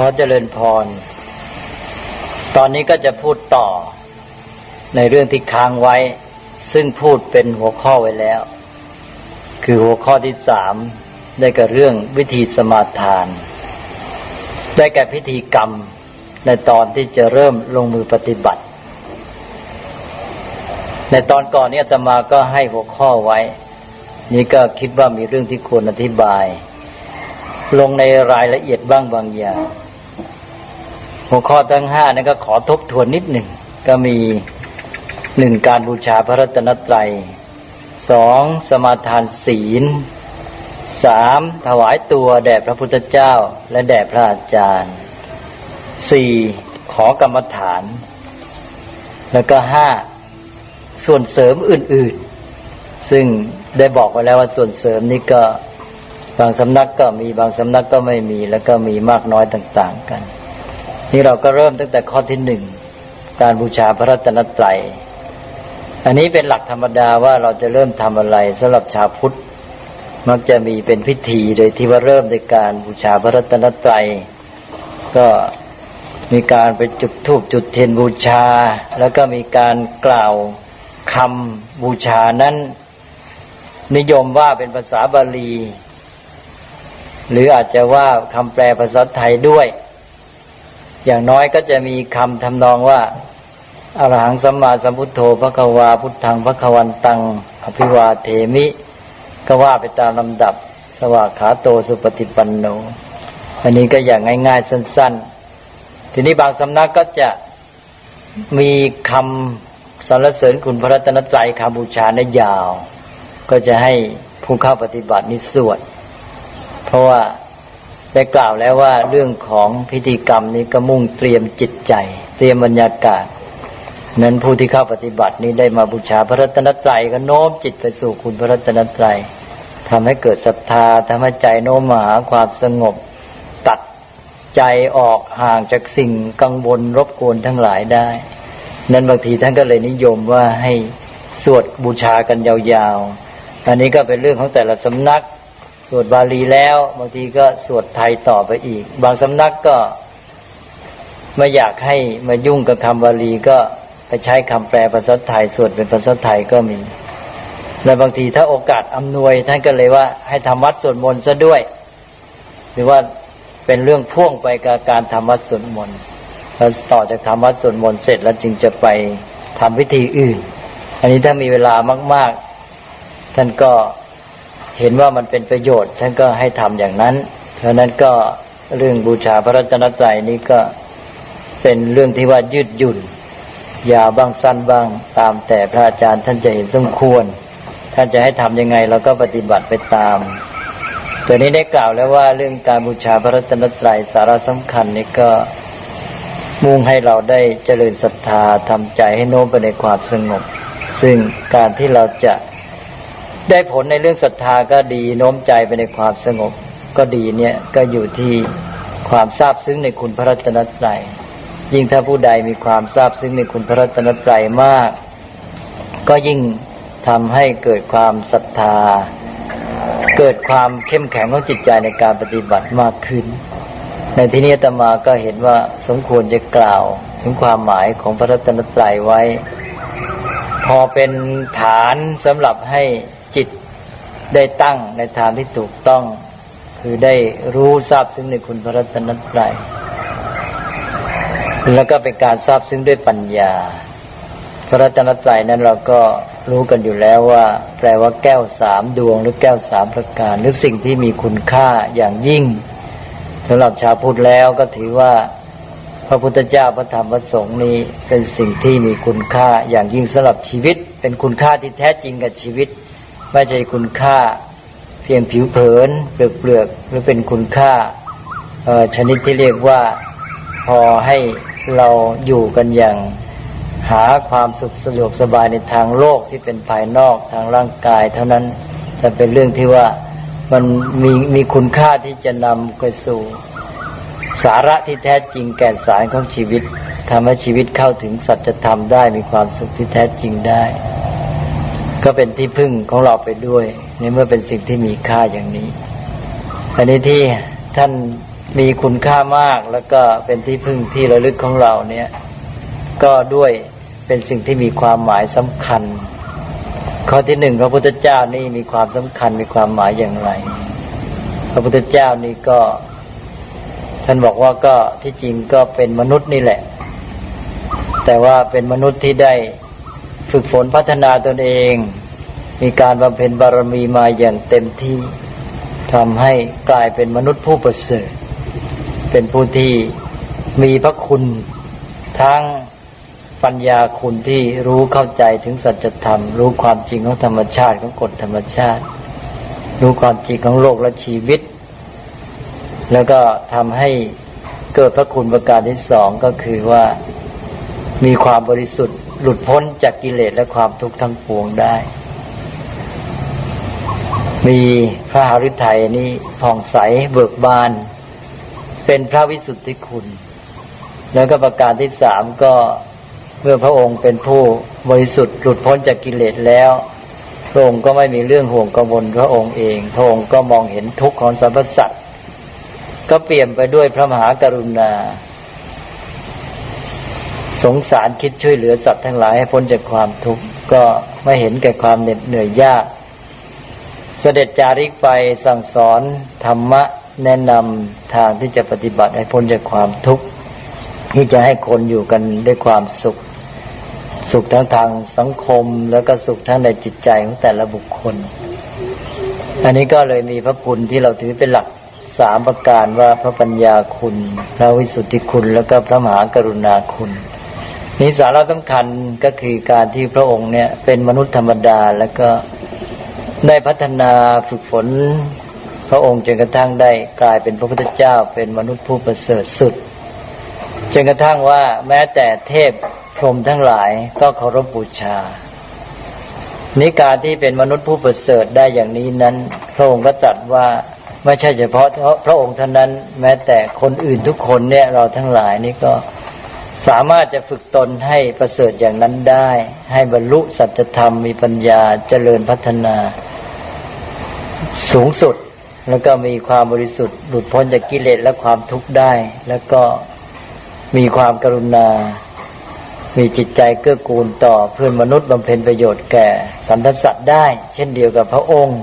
ขอเจริญพร ตอนนี้ก็จะพูดต่อ ในเรื่องที่ค้างไว้ ซึ่งพูดเป็นหัวข้อไว้แล้ว คือหัวข้อที่สามได้กับเรื่องวิธีสมาทาน ได้แก่พิธีกรรมในตอนที่จะเริ่มลงมือปฏิบัติ ในตอนก่อนนี้อาตมาก็ให้หัวข้อไว้ นี่ก็คิดว่ามีเรื่องที่ควรอธิบายลงในรายละเอียดบ้างบางอย่าง หัวข้อทั้งห้านั้นก็ขอทบทวนนิดหนึ่ง ก็มีหนึ่งการบูชาพระรัตนตรัยสองสมาทานศีลสามถวายตัวแด่พระพุทธเจ้าและแด่พระอาจารย์สี่ขอกรรมฐาน แล้วก็ห้าส่วนเสริมอื่น ๆ ซึ่งได้บอกไว้แล้วว่าส่วนเสริมนี้ก็บางสำนักก็มีบางสำนักก็ไม่มี แล้วก็มีมากน้อยต่าง ๆ กัน นี่เราก็เริ่มตั้งแต่ข้อที่หนึ่งการบูชาพระรัตนตรัยอันนี้เป็นหลักธรรมดาว่าเราจะเริ่มทำอะไรสำหรับชาวพุทธมักจะมีเป็นพิธีโดยที่ว่าเริ่มในการบูชาพระรัตนตรัยก็มีการไปจุดธูปจุดเทียนบูชา แล้วก็มีการกล่าวคำบูชานั้น นิยมว่าเป็นภาษาบาลี หรืออาจจะว่าคำแปลภาษาไทยด้วย อย่างน้อยก็จะมีคำทำนองว่าอรหังสัมมาสัมพุทโธพระควาพุทธังพระควันตัง อภิวาเทมิ ก็ว่าไปตามลำดับ สวากขาโตสุปฏิปันโน อันนี้ก็อย่างง่าย ๆ สั้น ๆ ทีนี้บางสำนักก็จะมีคำสรรเสริญคุณพระรัตนตรัยคำบูชาในยาว ก็จะให้ผู้เข้าปฏิบัตินิสวด เพราะว่า ได้กล่าวแล้วว่าเรื่องของพิธีกรรมนี้ก็มุ่งเตรียมจิตใจ เตรียมบรรยากาศ นั้นผู้ที่เข้าปฏิบัตินี้ได้มาบูชาพระรัตนตรัยก็โน้มจิตไปสู่คุณพระรัตนตรัยทำให้เกิดศรัทธาทำให้ใจโน้มมาหาความสงบ ตัดใจออกห่างจากสิ่งกังวลรบกวนทั้งหลายได้ นั้นบางทีท่านก็เลยนิยมว่าให้สวดบูชากันยาวๆ อันนี้ก็เป็นเรื่องของแต่ละสำนัก สวดบาลีแล้วบางทีก็สวดไทยต่อไปอีก บางสำนักก็ไม่อยากให้มายุ่งกับคำบาลีก็ไปใช้คำแปลภาษาไทยสวดเป็นภาษาไทยก็มีและบางทีถ้าโอกาสอำนวยท่านก็เลยว่าให้ทำวัดสวดมนต์ซะด้วย หรือว่าเป็นเรื่องพ่วงไปกับการทำวัดสวดมนต์แล้วต่อจากทำวัดสวดมนต์เสร็จแล้วจึงจะไปทำพิธีอื่น อันนี้ถ้ามีเวลามาก ๆ ท่านก็ เห็นว่ามันเป็นประโยชน์ ท่านก็ให้ทำอย่างนั้น เพราะนั้นก็เรื่องบูชาพระรัตนตรัยนี้ก็เป็นเรื่องที่ว่ายืดหยุ่น ยาวบ้างสั้นบ้าง ตามแต่พระอาจารย์ท่านจะเห็นสมควร ท่านจะให้ทำยังไงเราก็ปฏิบัติไปตามตัวนี้ได้กล่าวแล้วว่าเรื่องการบูชาพระรัตนตรัยสาระสำคัญนี่ก็มุ่งให้เราได้เจริญศรัทธาทำใจให้โน้มไปในความสงบ ซึ่งการที่เราจะ ได้ผลในเรื่องศรัทธาก็ดีโน้มใจไปในความสงบ ก็ดีเนี่ยก็อยู่ที่ความทราบซึ้งในคุณพระรัตนตรัยยิ่งถ้าผู้ใดมีความทราบซึ้งในคุณพระรัตนตรัยมาก ก็ยิ่งทำให้เกิดความศรัทธา เกิดความเข้มแข็งของจิตใจในการปฏิบัติมากขึ้น ในที่นี้ตมาก็เห็นว่าสมควรจะกล่าว ถึงความหมายของพระรัตนตรัยไว้ พอเป็นฐานสำหรับให้ จิตได้ตั้งในทางที่ถูกต้อง คือได้รู้ทราบซึ้งในคุณพระรัตนตรัยแล้วก็เป็นการทราบซึ้งด้วยปัญญา พระรัตนตรัยนั้นเราก็รู้กันอยู่แล้วว่า แปลว่าแก้วสามดวง หรือแก้วสามประการ หรือสิ่งที่มีคุณค่าอย่างยิ่งสำหรับชาวพุทธแล้วก็ถือว่าพระพุทธเจ้าพระธรรมพระสงฆ์นี้เป็นสิ่งที่มีคุณค่าอย่างยิ่งสำหรับชีวิต เป็นคุณค่าที่แท้จริงกับชีวิต ไม่ใช่คุณค่า เพียงผิวเผินเปลือกเปลือกหรือเป็นคุณค่าชนิดที่เรียกว่าพอให้เราอยู่กันอย่างหาความสุขสะดวกสบายในทางโลกที่เป็นภายนอกทางร่างกาย เท่านั้นจะเป็นเรื่องที่ว่ามันมีมีคุณค่าที่จะนำไปสู่ สาระที่แท้จริงแก่นสารของชีวิตทำให้ชีวิตเข้าถึงสัจธรรมได้มีความสุขที่แท้จริงได้ ก็เป็นที่พึ่งของเราไปด้วย ในเมื่อเป็นสิ่งที่มีค่าอย่างนี้อันนี้ที่ท่านมีคุณค่ามากแล้วก็เป็นที่พึ่งที่ระลึกของเราเนี่ย ก็ด้วยเป็นสิ่งที่มีความหมายสำคัญ ข้อที่หนึ่งพระพุทธเจ้านี่มีความสำคัญมีความหมายอย่างไร พระพุทธเจ้านี่ก็ ท่านบอกว่าก็ที่จริงก็เป็นมนุษย์นี่แหละ แต่ว่าเป็นมนุษย์ที่ได้ ฝึกฝนพัฒนาตนเอง มีการบำเพ็ญบารมีมาอย่างเต็มที่ทำให้กลายเป็นมนุษย์ผู้ประเสริฐ เป็นผู้ที่มีพระคุณทั้งปัญญาคุณที่รู้เข้าใจถึงสัจธรรม รู้ความจริงของธรรมชาติของกฎธรรมชาติ รู้ความจริงของโลกและชีวิต แล้วก็ทำให้เกิดพระคุณประการที่สองก็คือว่ามีความบริสุทธิ์ หลุดพ้นจากกิเลสและความทุกข์ทั้งปวงได้ มีพระหฤทัยนี้ผ่องใสเบิกบาน เป็นพระวิสุทธิคุณ แล้วก็ประการที่สามก็เมื่อพระองค์เป็นผู้บริสุทธิ์หลุดพ้นจากกิเลสแล้วพระองค์ก็ไม่มีเรื่องห่วงกังวลพระองค์เองพระองค์ก็มองเห็นทุกข์ของสรรพสัตว์ก็เปลี่ยนไปด้วยพระมหากรุณา สงสารคิดช่วยเหลือสัตว์ทั้งหลายให้พ้นจากความทุกข์ก็ไม่เห็นแก่ความเหน็ดเหนื่อยยาก เสด็จจาริกไปสั่งสอนธรรมะแนะนำทางที่จะปฏิบัติให้พ้นจากความทุกข์ที่จะให้คนอยู่กันด้วยความสุข สุขทั้งทางสังคมแล้วก็สุขทั้งในจิตใจของแต่ละบุคคล อันนี้ก็เลยมีพระคุณที่เราถือเป็นหลักสามประการว่าพระปัญญาคุณ พระวิสุทธิคุณ แล้วก็พระมหากรุณาคุณ นี่สาระสำคัญก็คือการที่พระองค์เนี่ย เป็นมนุษย์ธรรมดาแล้วก็ได้พัฒนาฝึกฝน พระองค์จนกระทั่งได้กลายเป็นพระพุทธเจ้า เป็นมนุษย์ผู้ประเสริฐสุดจนกระทั่งว่าแม้แต่เทพพรหมทั้งหลายก็เคารพบูชานิการที่เป็นมนุษย์ผู้ประเสริฐได้อย่างนี้นั้น พระองค์ก็ตรัสว่าไม่ใช่เฉพาะพระองค์เท่านั้น แม้แต่คนอื่นทุกคนเนี่ยเราทั้งหลายนี่ก็ สามารถจะฝึกตนให้ประเสริฐอย่างนั้นได้ ให้บรรลุสัจธรรมมีปัญญาเจริญพัฒนาสูงสุดแล้วก็มีความบริสุทธิ์หลุดพ้นจากกิเลสและความทุกข์ได้ แล้วก็มีความกรุณา มีจิตใจเกื้อกูลต่อเพื่อนมนุษย์บำเพ็ญประโยชน์แก่สรรพสัตว์ได้ เช่นเดียวกับพระองค์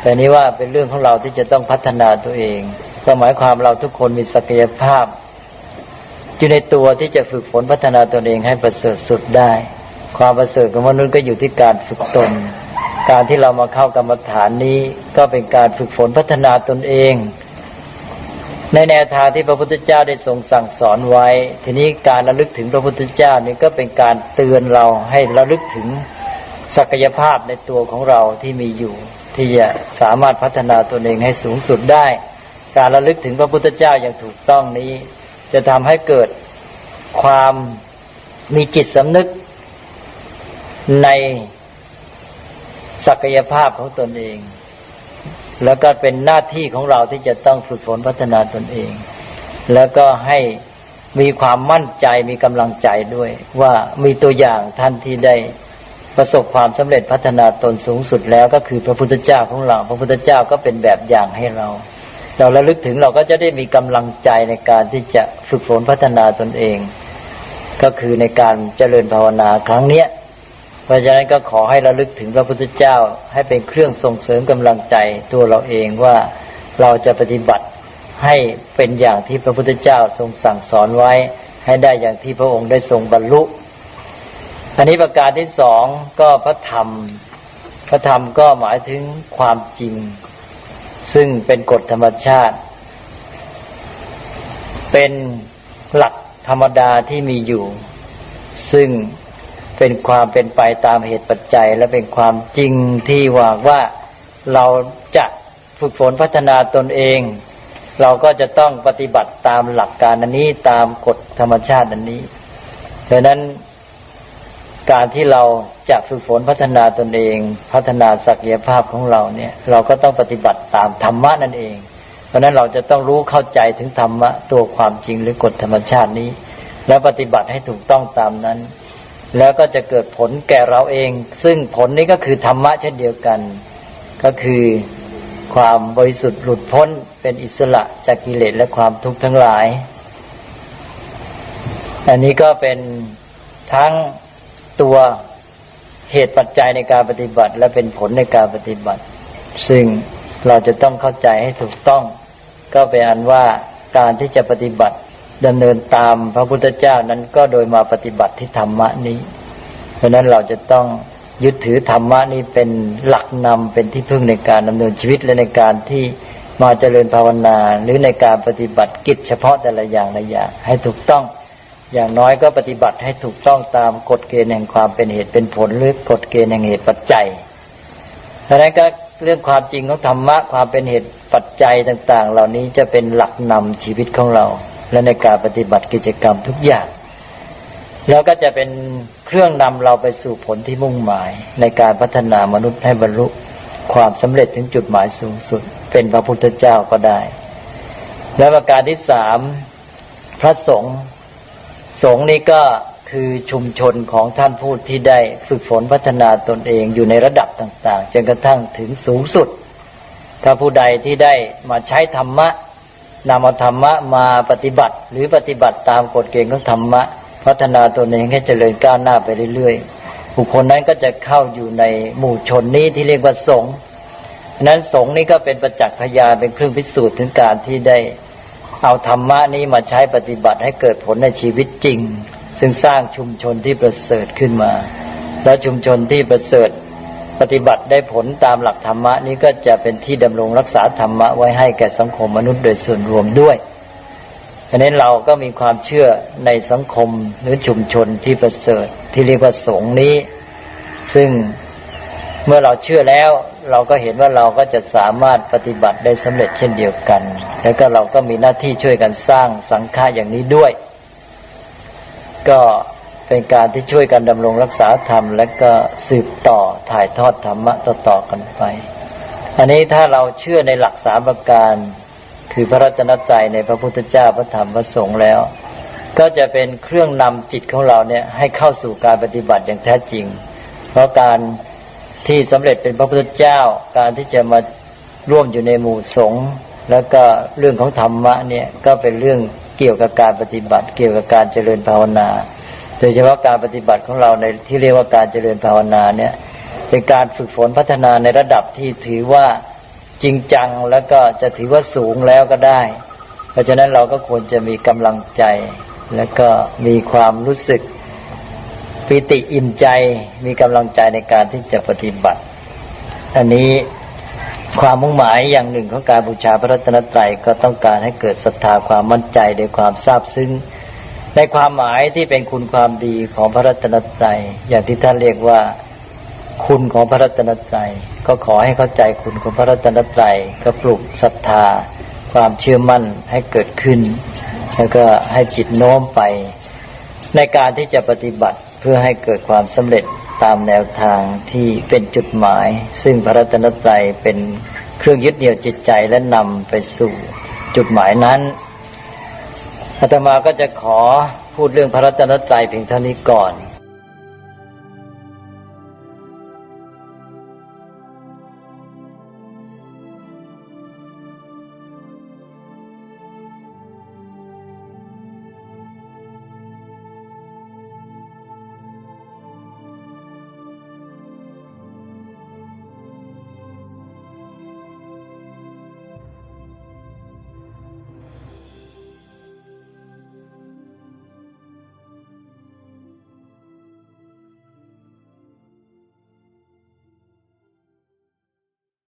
แต่นี้ว่าเป็นเรื่องของเราที่จะต้องพัฒนาตัวเองก็หมายความเราทุกคนมีศักยภาพ อยู่ในตัวที่จะฝึกฝนพัฒนาตนเองให้ประเสริฐสุดได้ ความประเสริฐของมนุษย์ก็อยู่ที่การฝึกตน การที่เรามาเข้ากรรมฐานนี้ก็เป็นการฝึกฝนพัฒนาตนเอง ในแนวทางที่พระพุทธเจ้าได้ทรงสั่งสอนไว้ ทีนี้การระลึกถึงพระพุทธเจ้านี่ก็เป็นการเตือนเราให้ระลึกถึงศักยภาพในตัวของเราที่มีอยู่ ที่จะสามารถพัฒนาตนเองให้สูงสุดได้ การระลึกถึงพระพุทธเจ้าอย่างถูกต้องนี้ จะทำให้เกิดความมีจิตสำนึกในศักยภาพของตนเอง แล้วก็เป็นหน้าที่ของเราที่จะต้องฝึกฝนพัฒนาตนเอง แล้วก็ให้มีความมั่นใจมีกำลังใจด้วย ว่ามีตัวอย่างท่านที่ได้ประสบความสำเร็จพัฒนาตนสูงสุดแล้วก็คือพระพุทธเจ้าของเรา พระพุทธเจ้าก็เป็นแบบอย่างให้เรา เราระลึกถึงเราก็จะได้มีกำลังใจในการที่จะฝึกฝนพัฒนาตนเอง ก็คือในการเจริญภาวนาครั้งเนี้ยเพราะฉะนั้นก็ขอให้ระลึกถึงพระพุทธเจ้าให้เป็นเครื่องส่งเสริมกำลังใจตัวเราเองว่าเราจะปฏิบัติให้เป็นอย่างที่พระพุทธเจ้าทรงสั่งสอนไว้ ให้ได้อย่างที่พระองค์ได้ทรงบรรลุอันนี้ประการที่สองก็พระธรรม พระธรรมก็หมายถึงความจริง ซึ่งเป็นกฎธรรมชาติ เป็นหลักธรรมดาที่มีอยู่ ซึ่งเป็นความเป็นไปตามเหตุปัจจัย และเป็นความจริงที่ว่าว่าเราจะฝึกฝนพัฒนาตนเอง เราก็จะต้องปฏิบัติตามหลักการอันนี้ตามกฎธรรมชาติอันนี้ดังนั้น การที่เราจะฝึกฝนพัฒนาตนเอง พัฒนาศักยภาพของเราเนี่ย เราก็ต้องปฏิบัติตามธรรมะนั่นเอง เพราะนั้นเราจะต้องรู้เข้าใจถึงธรรมะตัวความจริงหรือกฎธรรมชาตินี้ แล้วปฏิบัติให้ถูกต้องตามนั้น แล้วก็จะเกิดผลแก่เราเอง ซึ่งผลนี้ก็คือธรรมะเช่นเดียวกัน ก็คือความบริสุทธิ์หลุดพ้นเป็นอิสระจากกิเลสและความทุกข์ทั้งหลาย อันนี้ก็เป็นทั้ง ตัวเหตุปัจจัยในการปฏิบัติ และเป็นผลในการปฏิบัติ ซึ่งเราจะต้องเข้าใจให้ถูกต้อง ก็เป็นอันว่าการที่จะปฏิบัติดำเนินตามพระพุทธเจ้านั้นก็โดยมาปฏิบัติที่ธรรมะนี้ เพราะนั้นเราจะต้องยึดถือธรรมะนี้เป็นหลักนำเป็นที่พึ่งในการดำเนินชีวิตและในการที่มาเจริญภาวนา หรือในการปฏิบัติกิจเฉพาะแต่ละอย่างละอย่างให้ถูกต้อง อย่างน้อยก็ปฏิบัติให้ถูกต้องตามกฎเกณฑ์แห่งความเป็นเหตุเป็นผลหรือกฎเกณฑ์แห่งเหตุปัจจัยเพราะนั้นก็เรื่องความจริงของธรรมะความเป็นเหตุปัจจัยต่าง ๆ เหล่านี้จะเป็นหลักนำชีวิตของเรา และในการปฏิบัติกิจกรรมทุกอย่าง แล้วก็จะเป็นเครื่องนำเราไปสู่ผลที่มุ่งหมาย ในการพัฒนามนุษย์ให้บรรลุความสำเร็จถึงจุดหมายสูงสุด เป็นพระพุทธเจ้าก็ได้ และประการที่สามพระสงฆ์ สงฆ์นี้ก็คือชุมชนของท่านผู้ที่ได้ฝึกฝนพัฒนาตนเองอยู่ในระดับต่างๆจนกระทั่งถึงสูงสุด ถ้าผู้ใดที่ได้มาใช้ธรรมะนำเอาธรรมะมาปฏิบัติ หรือปฏิบัติตามกฎเกณฑ์ของธรรมะ พัฒนาตนเองให้เจริญก้าวหน้าไปเรื่อยๆบุคคลนั้นก็จะเข้าอยู่ในหมู่ชนนี้ที่เรียกว่าสงฆ์นั้นสงฆ์นี้ก็เป็นประจักษ์พยานเป็นเครื่องพิสูจน์ถึงการที่ได้ เอาธรรมะนี้มาใช้ปฏิบัติให้เกิดผลในชีวิตจริง ซึ่งสร้างชุมชนที่ประเสริฐขึ้นมา และชุมชนที่ประเสริฐปฏิบัติได้ผลตามหลักธรรมะนี้ก็จะเป็นที่ดำรงรักษาธรรมะไว้ให้แก่สังคมมนุษย์โดยส่วนรวมด้วยฉะนั้นเราก็มีความเชื่อในสังคมหรือชุมชนที่ประเสริฐที่เรียกว่าสงฆ์นี้ ซึ่ง เมื่อเราเชื่อแล้วเราก็เห็นว่าเราก็จะสามารถปฏิบัติได้สำเร็จเช่นเดียวกัน แล้วก็เราก็มีหน้าที่ช่วยกันสร้างสังฆาอย่างนี้ด้วย ก็เป็นการที่ช่วยกันดำรงรักษาธรรม และก็สืบต่อถ่ายทอดธรรมะต่อๆกันไป อันนี้ถ้าเราเชื่อในหลักสามประการ คือพระรัตนตรัยในพระพุทธเจ้าพระธรรมพระสงฆ์แล้ว ก็จะเป็นเครื่องนำจิตของเราเนี่ยให้เข้าสู่การปฏิบัติอย่างแท้จริง เพราะการ ที่สำเร็จเป็นพระพุทธเจ้า การที่จะมาร่วมอยู่ในหมู่สงฆ์แล้วก็เรื่องของธรรมะเนี่ยก็เป็นเรื่องเกี่ยวกับการปฏิบัติ เกี่ยวกับการเจริญภาวนา โดยเฉพาะการปฏิบัติของเราในที่เรียกว่าการเจริญภาวนาเนี่ยเป็นการฝึกฝนพัฒนาในระดับที่ถือว่าจริงจังแล้วก็จะถือว่าสูงแล้วก็ได้ เพราะฉะนั้นเราก็ควรจะมีกำลังใจ แล้วก็มีความรู้สึก ปิติอิ่มใจมีกำลังใจในการที่จะปฏิบัติ อันนี้ความมุ่งหมายอย่างหนึ่งของการบูชาพระรัตนตรัยก็ต้องการให้เกิดศรัทธาความมั่นใจในความซาบซึ้งในความหมายที่เป็นคุณความดีของพระรัตนตรัยอย่างที่ท่านเรียกว่าคุณของพระรัตนตรัยก็ขอให้เข้าใจคุณของพระรัตนตรัยก็ปลุกศรัทธา ความเชื่อมั่นให้เกิดขึ้น แล้วก็ให้จิตโน้มไป ในการที่จะปฏิบัติ เพื่อให้เกิดความสำเร็จตามแนวทางที่เป็นจุดหมาย ซึ่งพระรัตนตรัยเป็นเครื่องยึดเหนี่ยวจิตใจและนำไปสู่จุดหมายนั้นอาตมาก็จะขอพูดเรื่องพระรัตนตรัยเพียงเท่านี้ก่อน